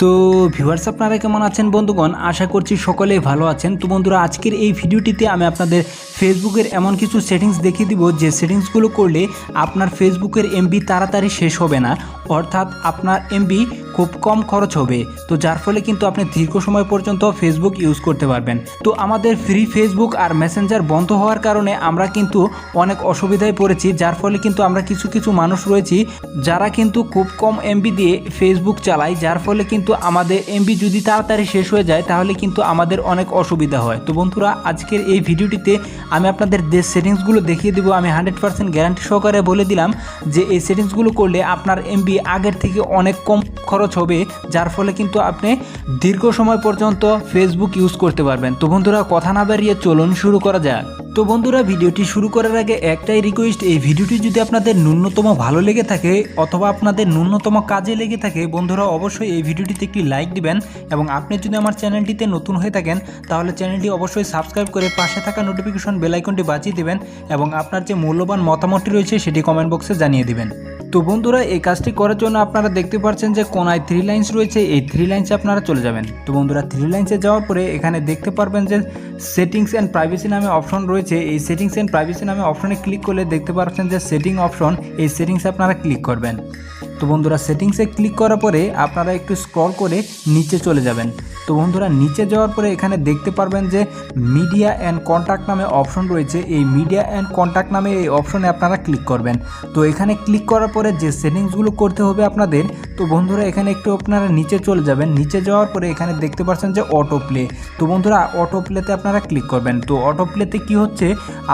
তো ভিউয়ার্স আপনারা কেমন আছেন বন্ধুগণ? আশা করছি সকলেই ভালো আছেন। তো বন্ধুরা, আজকের এই ভিডিওটিতে আমি আপনাদের ফেসবুকের এমন কিছু সেটিংস দেখিয়ে দিব, যে সেটিংসগুলো করলে আপনার ফেসবুকের এমবি তাড়াতাড়ি শেষ হবে না। অর্থাৎ আপনার এমবি খুব কম খরচ হবে। তো যার ফলে কিন্তু আপনি দীর্ঘ সময় পর্যন্ত ফেসবুক ইউজ করতে পারবেন। তো আমাদের ফ্রি ফেসবুক আর মেসেঞ্জার বন্ধ হওয়ার কারণে আমরা কিন্তু অনেক অসুবিধায় পড়েছি। যার ফলে কিন্তু আমরা কিছু কিছু মানুষ রয়েছি যারা কিন্তু খুব কম এমবি দিয়ে ফেসবুক চালায়। যার ফলে কিন্তু আমাদের এমবি যদি তাড়াতাড়ি শেষ হয়ে যায়, তাহলে কিন্তু আমাদের অনেক অসুবিধা হয়। তো বন্ধুরা, আজকের এই ভিডিওটিতে আমি আপনাদের যে সেটিংসগুলো দেখিয়ে দেবো, আমি হান্ড্রেড পার্সেন্ট গ্যারান্টি সহকারে বলে দিলাম যে এই সেটিংসগুলো করলে আপনার এমবি আগের থেকে অনেক কম খরচ হবে, যার ফলে কিন্তু আপনি দীর্ঘ সময় পর্যন্ত ফেসবুক ইউজ করতে পারবেন। তো বন্ধুরা, কথা না বাড়িয়ে চলুন শুরু করা যাক। তো বন্ধুরা, ভিডিওটি শুরু করার আগে একটাই রিকোয়েস্ট এই ভিডিওটি যদি আপনাদের ন্যূনতম ভালো লেগে থাকে অথবা আপনাদের ন্যূনতম কাজে লেগে থাকে, বন্ধুরা, অবশ্যই এই ভিডিওটিতে একটি লাইক দিবেন এবং আপনি যদি আমার চ্যানেলটিতে নতুন হয়ে থাকেন, তাহলে চ্যানেলটি অবশ্যই সাবস্ক্রাইব করে পাশে থাকা নোটিফিকেশন বেল আইকনটি বাজিয়ে দেবেন এবং আপনার যে মূল্যবান মতামতটি রয়েছে, সেটি কমেন্ট বক্সে জানিয়ে দিবেন। তো বন্ধুরা, এই কাজটি করার জন্য আপনারা দেখতে পাচ্ছেন যে কোনায় থ্রি লাইন্স রয়েছে। এই থ্রি লাইন্সে আপনারা চলে যাবেন। তো বন্ধুরা থ্রি লাইন্সে যাওয়ার পরে এখানে দেখতে পারবেন যে সেটিংস অ্যান্ড প্রাইভেসি নামে অপশন রয়েছে। এই সেটিংস অ্যান্ড প্রাইভেসি নামে অপশনে ক্লিক করলে দেখতে পাচ্ছেন যে সেটিং অপশন এই সেটিংসে আপনারা ক্লিক করবেন। তো বন্ধুরা সেটিংসে ক্লিক করার পরে আপনারা একটু স্ক্রল করে নিচে চলে যাবেন। তো বন্ধুরা নিচে যাওয়ার পরে এখানে দেখতে পারবেন যে মিডিয়া অ্যান্ড কন্ট্যাক্ট নামে অপশন রয়েছে। এই মিডিয়া অ্যান্ড কন্ট্যাক্ট নামে এই অপশনে আপনারা ক্লিক করবেন। তো এখানে ক্লিক করার পরে যে সেটিংসগুলো করতে হবে আপনাদের, তো বন্ধুরা এখানে একটু আপনারা নিচে চলে যাবেন। নিচে যাওয়ার পরে এখানে দেখতে পাচ্ছেন যে অটো প্লে। তো বন্ধুরা অটো প্লেতে আপনারা ক্লিক করবেন। তো অটো প্লেতে কী হচ্ছে,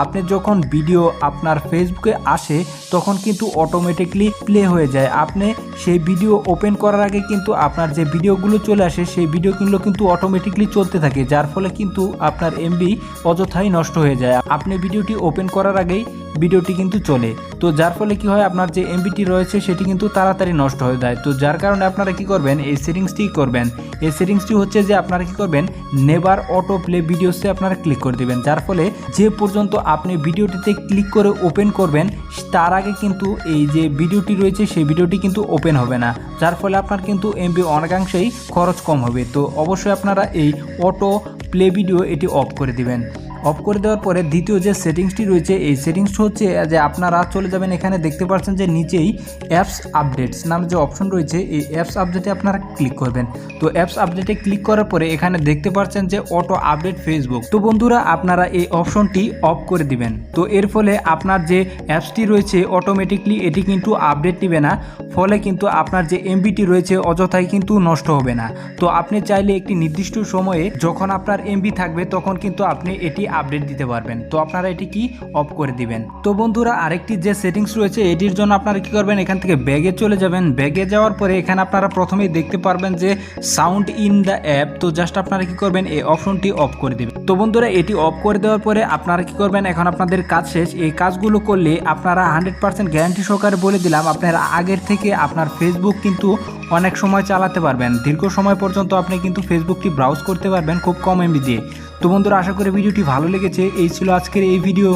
আপনি যখন ভিডিও আপনার ফেসবুকে আসে, তখন কিন্তু অটোমেটিকলি প্লে হয়ে যায়। আপনি সেই ভিডিও ওপেন করার আগে কিন্তু আপনার যে ভিডিওগুলো চলে আসে, সেই ভিডিওগুলো কিন্তু অটোমেটিকলি চলতে থাকে, যার ফলে কিন্তু আপনার এমবি অযথাই নষ্ট হয়ে যায়। আপনি ভিডিওটি ওপেন করার আগেই ভিডিওটি কিন্তু চলে। তো যার ফলে কি হয়, আপনার যে এমবিটি রয়েছে, সেটি কিন্তু তাড়াতাড়ি নষ্ট হয়ে যায়। তো যার কারণে আপনারা কি করবেন, এই সেটিংসটি করবেন। এই সেটিংসটি হচ্ছে যে আপনারা কি করবেন নেবার অটো প্লে ভিডিওসে আপনারা ক্লিক করে দেবেন। যার ফলে যে পর্যন্ত আপনি ভিডিওটিতে ক্লিক করে ওপেন করবেন, তার আগে কিন্তু এই যে ভিডিওটি রয়েছে, সেই ভিডিওটি কিন্তু ওপেন হবে না। যার ফলে আপনার কিন্তু এমবি অনেকাংশেই খরচ কম হবে। তো অবশ্যই আপনারা এই অটো প্লে ভিডিও এটি অফ করে দিবেন। অফ করে দেওয়ার পরে দ্বিতীয় যে সেটিংসটি রয়েছে, এই সেটিংসটি হচ্ছে যে আপনারা চলে যাবেন এখানে, দেখতে পাচ্ছেন যে নিচেই অ্যাপস আপডেটস নামে যে অপশন রয়েছে, এই অ্যাপস আপডেটে আপনারা ক্লিক করবেন। তো অ্যাপস আপডেটে ক্লিক করার পরে এখানে দেখতে পাচ্ছেন যে অটো আপডেট ফেসবুক তো বন্ধুরা, আপনারা এই অপশনটি অফ করে দিবেন। তো এর ফলে আপনার যে অ্যাপসটি রয়েছে অটোমেটিকলি এটি কিন্তু আপডেট নেবে না। ফলে কিন্তু আপনার যে এমবিটি রয়েছে, অযথাই কিন্তু নষ্ট হবে না। তো আপনি চাইলে একটি নির্দিষ্ট সময়ে যখন আপনার এমবি থাকবে, তখন কিন্তু আপনি এটি আপডেট দিতে পারবেন। তো আপনারা এটি কি অফ করে দিবেন। তো বন্ধুরা, আরেকটি যে সেটিংস রয়েছে, এটির জন্য আপনারা কি করবেন? এখান থেকে ব্যাগে চলে যাবেন। ব্যাগে যাওয়ার পরে এখানে আপনারা প্রথমেই দেখতে পারবেন যে সাউন্ড ইন দ্য অ্যাপ তো জাস্ট আপনারা কি করবেন? এই অপশনটি অফ করে দিবেন। তো বন্ধুরা, এটি অফ করে দেওয়ার পরে আপনারা কি করবেন? এখন আপনাদের কাজ শেষ। এই কাজগুলো করলে আপনারা হান্ড্রেড পার্সেন্ট গ্যারান্টি সহকারে বলে দিলাম, আপনারা আগের থেকে আপনার ফেসবুক কিন্তু অনেক সময় চালাতে পারবেন। দীর্ঘ সময় পর্যন্ত আপনি কিন্তু ফেসবুকটি ব্রাউজ করতে পারবেন খুব কম এমবি দিয়ে। তো বন্ধুরা আশা করি ভিডিওটি ভালো লেগেছে। এই ছিল আজকের এই ভিডিও।